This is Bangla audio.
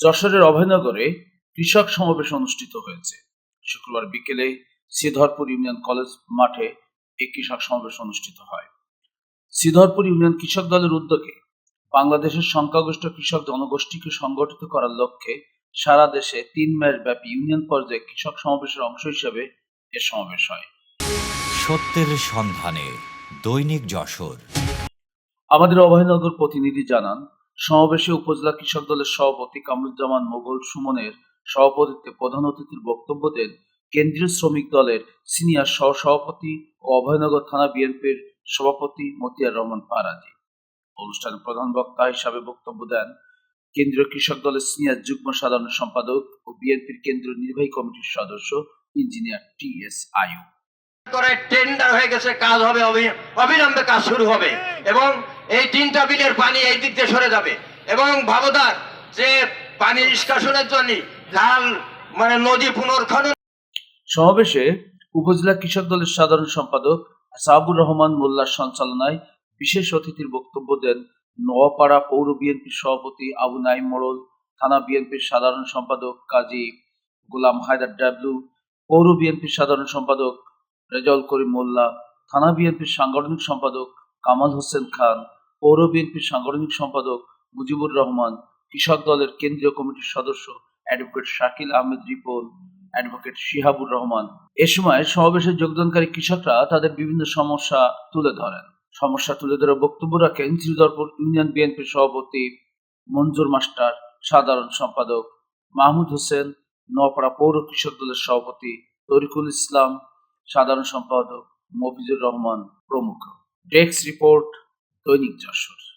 যশোরের অভয়নগরে কৃষক সমাবেশ অনুষ্ঠিত হয়েছে। শুক্রবার বিকেলে শ্রীধরপুর ইউনিয়ন কলেজ মাঠে এই কৃষক সমাবেশ অনুষ্ঠিত হয়। শ্রীধরপুর ইউনিয়ন কৃষক দলের উদ্যোগে বাংলাদেশের সংখ্যাগরিষ্ঠ কৃষক জনগোষ্ঠীকে সংগঠিত করার লক্ষ্যে সারা দেশে তিন মাস ব্যাপী ইউনিয়ন পর্যায়ে কৃষক সমাবেশের অংশ হিসেবে এ সমাবেশ হয়। সত্যের সন্ধানে দৈনিক যশোর। আমাদের অভয়নগর প্রতিনিধি জানান সমাবেশে উপজেলা কৃষক দলের সভাপতি কামরুজ্জামান মোগল সুমনের সভাপতিত্বে প্রধান অতিথির বক্তব্য দেন কেন্দ্রীয় শ্রমিক দলের সিনিয়র সহ সভাপতি ও অভয়নগর থানা বিএনপির সভাপতি মতিয়ার রহমান পারাজি। অনুষ্ঠানে প্রধান বক্তা হিসাবে বক্তব্য দেন কেন্দ্রীয় কৃষক দলের সিনিয়র যুগ্ম সাধারণ সম্পাদক ও বিএনপির কেন্দ্রীয় নির্বাহী কমিটির সদস্য ইঞ্জিনিয়ার টি এস আয়ু করে টেন্ডার হয়ে গেছে, কাজ হবে অবিলম্বে কাজ শুরু হবে। এবং এই তিনটা বিলের পানি এই দিক দিয়ে সরে যাবে। এবং ভাবদার, যে পানি নিষ্কাশনের জন্য খাল মানে নদী পুনর্খনন সমাবেশে উপজেলা কৃষক দলের সাধারণ সম্পাদক সাহাবুর রহমান মোল্লার সঞ্চালনায় বিশেষ অতিথির বক্তব্য দেন নোয়াপাড়া পৌর বিএনপির সভাপতি আবু নাইম মোড়ল, থানা বিএনপির সাধারণ সম্পাদক কাজী গোলাম হায়দার ডাবলু, পৌর বিএনপির সাধারণ সম্পাদক রেজাউল করিম মোল্লা, থানা বিএনপির সাংগঠনিক সম্পাদক কামাল হোসেন খান পৌর বিএনপির সাংগঠনিক সম্পাদক মুজিবুর রহমান, কৃষক দলের কেন্দ্রীয় কমিটির সদস্য অ্যাডভোকেট শাকিল আহমেদ রিপন, অ্যাডভোকেট শিহাবুর রহমান। এ সময় সমাবেশে যোগদানকারী কৃষকরা তাদের বিভিন্ন সমস্যা তুলে ধরেন। সমস্যা তুলে ধরে বক্তব্য রাখেন শ্রীধরপুর ইউনিয়ন বিএনপির সভাপতি মঞ্জুর মাস্টার, সাধারণ সম্পাদক মাহমুদ হোসেন নোয়াপাড়া পৌর কৃষক দলের সভাপতি তরিকুল ইসলাম, সাধারণ সম্পাদক মফিজুর রহমান প্রমুখ। ডেস্ক রিপোর্ট দৈনিক যশোর।